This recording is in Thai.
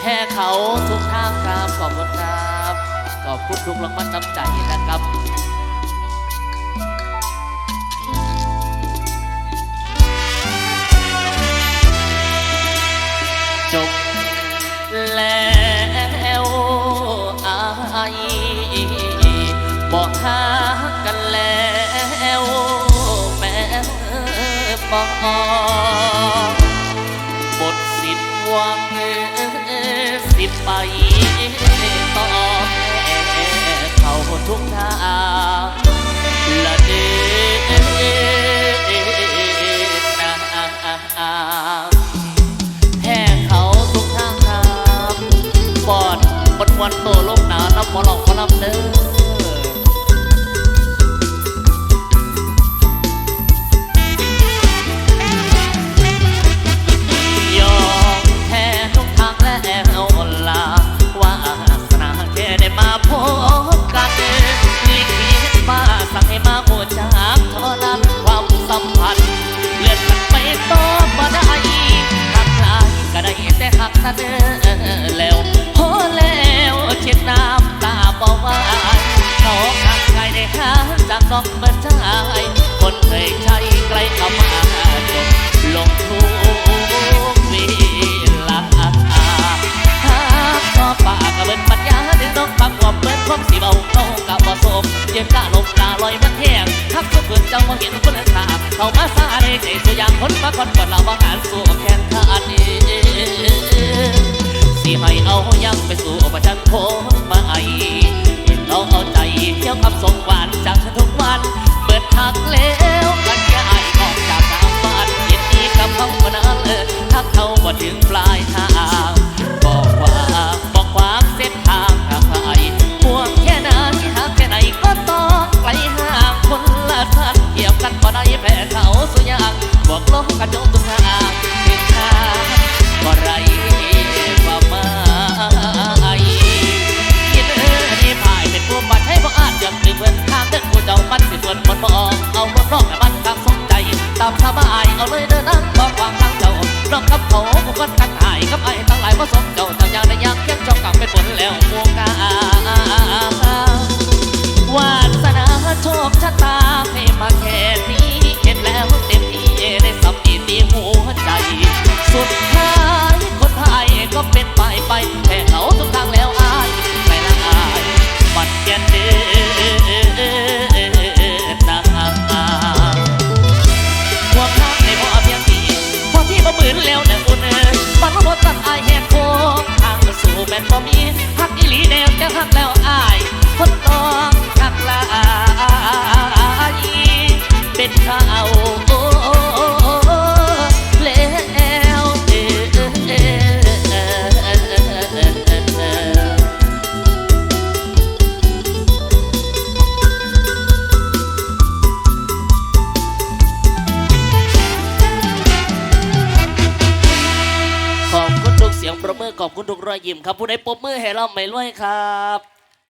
แพ้เขาทุกทางครับขอบคุณครับขอบคุณทุกรางวัลน้ำใจนะครับจบแล้วอายบอกหากันแล้วแม่บอก สิบไปต่อเขาทุกทาละเด้นะแห่เขาทุกทางครับบอดบนวันโตลมหนาวน้ำหมอลอกหมอลำเด้อ แต่หักนั่นแล้วพอแล้วเช็ดน้ำตาบอกว่าเขาข้างกายได้หาจากน้อกเมื่อใจคนเคยใช้ไกลเข้ามาจบลงทุกเวลาหากพอปากกะเบิ้นปัญญาถึงต้องปักว่าเบิ้นความสีเบาเข้ากับบ่สมเย็นกะลมตาลอยมันแห้งทักสุดเบิ้นเจ้าบ่เห็นคนทาเข้ามาซาได้ใจสุยางคนมาคนก่อนเราบ่หารสู้ ยังไปสู่ กั นบ่มีฮักอีหลีแนวแต่ฮักแล้วอายคนต้องฮักลา สียงประมือขอบคุณทุกรอยยิ้มครับผู้ใดปรบมือให้เราไม่รวยครับ